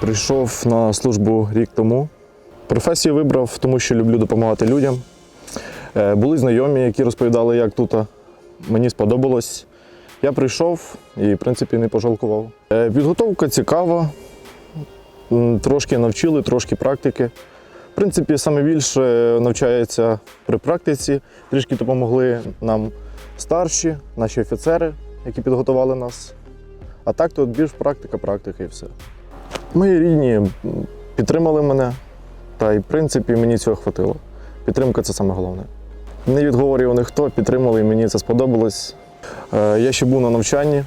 Прийшов на службу рік тому. Професію вибрав, тому що люблю допомагати людям. Е, Були знайомі, які розповідали, як тут. Мені сподобалось. Я прийшов і, в принципі, не пожалкував. Е, Підготовка цікава. Трошки навчили, трошки практики. В принципі, саме більше навчається при практиці. Трішки допомогли нам старші, наші офіцери, які підготували нас. А так тут більш практика, практика і все. Мої рідні підтримали мене, та й в принципі мені цього хватило. Підтримка це саме головне. Не відговорював ніхто, підтримали, і мені це сподобалось. Е, Я ще був на навчанні,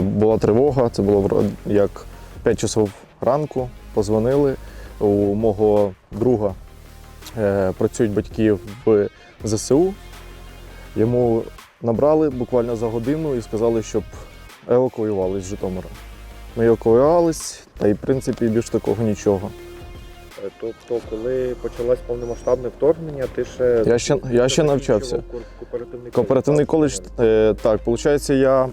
була тривога, це було як 5 часов ранку. Позвонили. У мого друга е, працюють батьки в ЗСУ. Йому набрали буквально за годину і сказали, щоб евакуювали з Житомира. Ми евакуювались, та й в принципі більш такого нічого. Е, Тобто, коли почалось повномасштабне вторгнення, ти ще Я ще- я ще навчався. Кооперативний, Кооперативний коледж, так? е, так, виходить, я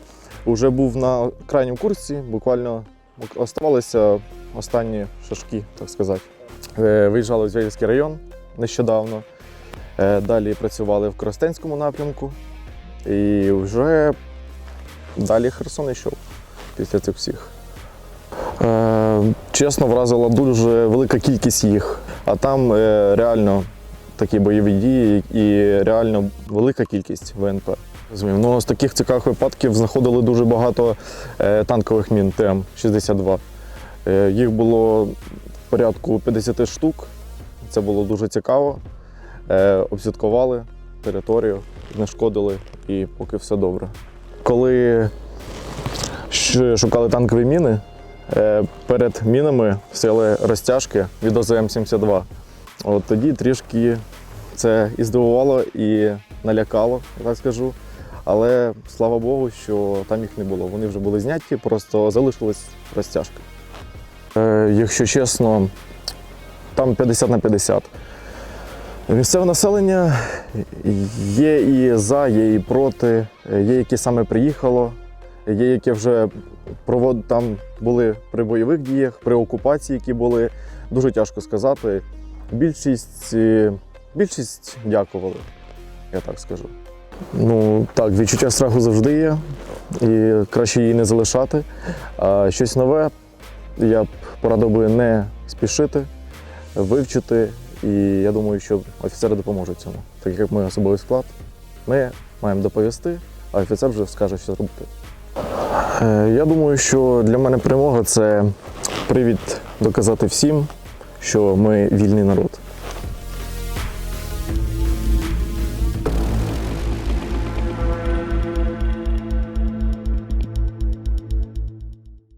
вже був на крайньому курсі, буквально оставалися останні шашки, так сказати. Е, Виїжджали в Звягільський район нещодавно. Е, Далі працювали в Коростенському напрямку. І вже далі Херсон йшов після цих всіх. Е, Чесно, вразила дуже велика кількість їх. А там е, реально такі бойові дії і реально велика кількість ВНП. Ну, з таких цікавих випадків знаходили дуже багато е, танкових мін ТМ-62. Е, їх було порядку 50 штук. Це було дуже цікаво. Обсідкували територію, знешкодили і поки все добре. Коли шукали танкові міни, перед мінами стояли розтяжки від ОЗМ-72. От тоді трішки це і здивувало, і налякало, так скажу. Але слава Богу, що там їх не було. Вони вже були зняті, просто залишились розтяжки. Е, якщо чесно, там 50 на 50. Місцеве населення є і за, є і проти, є, які саме приїхало, є, які вже провод... там були при бойових діях, при окупації, які були. Дуже тяжко сказати. Більшість, е, більшість дякували, я так скажу. Ну так, відчуття страху завжди є, і краще її не залишати. А щось нове я б порадив би не спішити, вивчити. І я думаю, що офіцери допоможуть цьому. Так як ми особовий склад, ми маємо доповісти, а офіцер вже скаже, що робити. Е, Я думаю, що для мене перемога це привід доказати всім, що ми вільний народ.